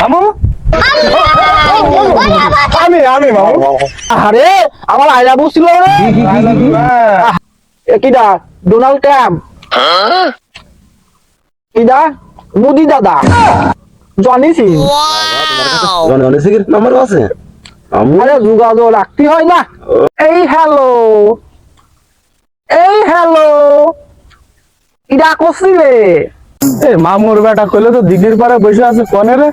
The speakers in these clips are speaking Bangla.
মামু? আমি আমি আরে আমার রে। কিডা ডোনাল্ড ট্রাম্প। কিডা মোদি দাদা। জনি সিং। নাম্বার আছে? যোগাযোগ রাখতে হয় না। এই হ্যালো। এই হ্যালো। কিডা করছিলে? এ মামুর বেটা কইলে তো দিঘির পারে বসে আছে কনে রে।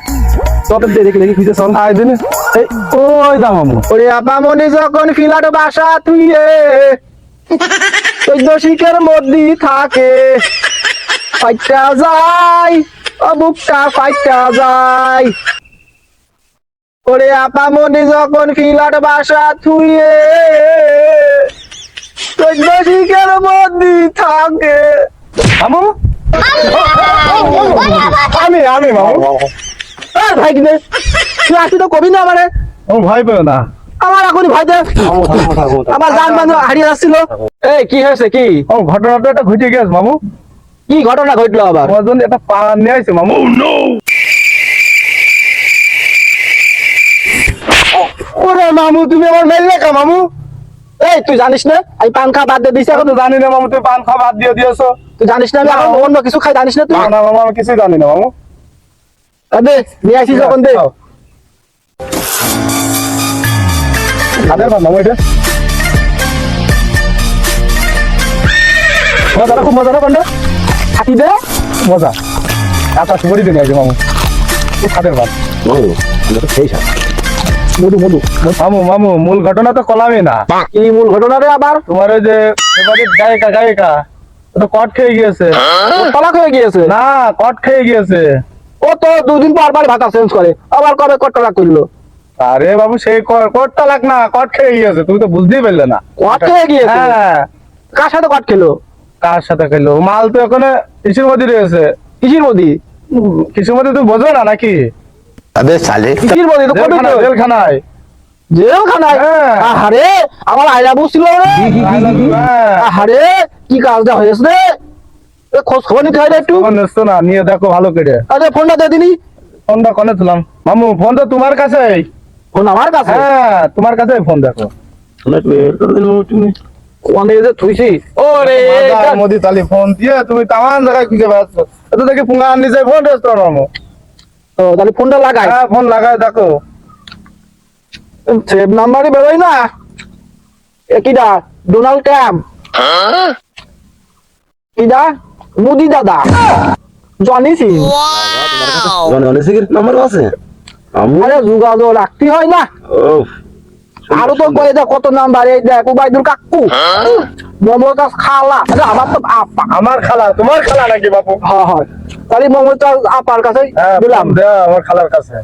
তোর দেখি দেখি খুঁজে চল আয় দিন। এই ওই দা মামু। ওরে আপামনি যখন ফিলাট বাসা তুই চোদ্দ শিখের মধ্যে থাকে। ফাইটা যায় ও বুকটা ফাইটা যায়। ওরে আপামনি যখন ফিলাট বাসা থুয়ে চোদ্দ শিখের মধ্যে থাকে। মামু! আমি আমি মামু আর ভাই কিনে তুই আসি তো কবি না আমারে? ও ভয় পেও না। আমার এখনই ভাই দে। আমার জান বান্ধব হারিয়ে যাচ্ছিল। এই কি হয়েছে কি? ও ঘটনাটা একটা ঘটে গেছে মামু কি ঘটনা ঘটলো আবার? আমার জন্য একটা পা নিয়ে আসছে মামু ওরে মামু তুমি আমার মেললে কা মামু। এই তুই জানিস না? আমি পান খা বাদ দিয়ে দিছি। এখন জানি না মামু তুমি পান খাওয়া বাদ দিয়ে দিয়েছ। তুই জানিস না আমি অন্য কিছু খাই জানিস না তুই? না না মামু আমি কিছুই জানি না মামু। দে নিয়ে আসিস যখন দে। খাদের ভাত মামু এটা। মজা খুব মজা না পান্ডা দে। মজা। আচ্ছা দিন আছে মামু। খাদের ভাত। মামু সেই সাথে মধু মধু। মামু মামু মূল ঘটনা তো কলামই না। কি মূল ঘটনা রে আবার? তোমার ওই যে গায়িকা গায়িকা। তো কট খেয়ে গিয়েছে। তলাক হয়ে গিয়েছে? না কট খেয়ে গিয়েছে। ও তো দুদিন পর পর ভাতা চেঞ্জ করে। আবার কবে কত টাকা করল? আরে বাবু সেই কট তালাক না কট খেয়ে গিয়েছে। তুমি তো বুঝতেই পারলে না। কট খেয়ে গিয়েছে? হ্যাঁ। কার সাথে কট খেলো? কার সাথে খেলো? মাল তো ওখানে কিসের মধ্যে রয়েছে। কিসির মধ্যে কিসের মধ্যে তুমি বোঝো না নাকি? আবে সালে কিসির মধ্যে তো কবি জেলখানায় জেলখানায়। হ্যাঁ। আহারে আমার আয়রা বুঝছিল রে। হ্যাঁ। আহারে কি কাজটা হয়েছে? রে এ খোঁজ খবর নিতে হয় একটু? না নিয়ে দেখো ভালো করে। আরে ফোনটা দে দিনি ফোনটা কনে ছিলাম মামু ফোন তো তোমার কাছে। ফোন আমার কাছে? হ্যাঁ তোমার কাছে ফোন দেখো। ফোনে যে থুইছি? ওরে মোদি তালি ফোন দিয়ে তুমি তামান জায়গায় খুঁজে বেড়াচ্ছ। এত দেখি পুঙ্গা নিজে ফোন রেস্ট মামু। ও তাহলে ফোনটা লাগাই। হ্যাঁ ফোন লাগায় দেখো। সেভ নাম্বারই বেরোয় না। ডোনাল্ড ট্রাম্প কিডা মোদি দাদা। জনি সিং। জনগণের সিগারেট নাম্বার আছে? আমু আরে যোগাযোগ রাখতে হয় না। আরও তো কয়ে দেখ কত নাম্বার এই দেখ উবাইদুল কাকু। মোমোর কাছ খালা। আরে আমার তো আপা। আমার খালা তোমার খালা নাকি বাপু? হয় হয়। তাহলে মোমোর আপার কাছে দিলাম। আমার খালার কাছে।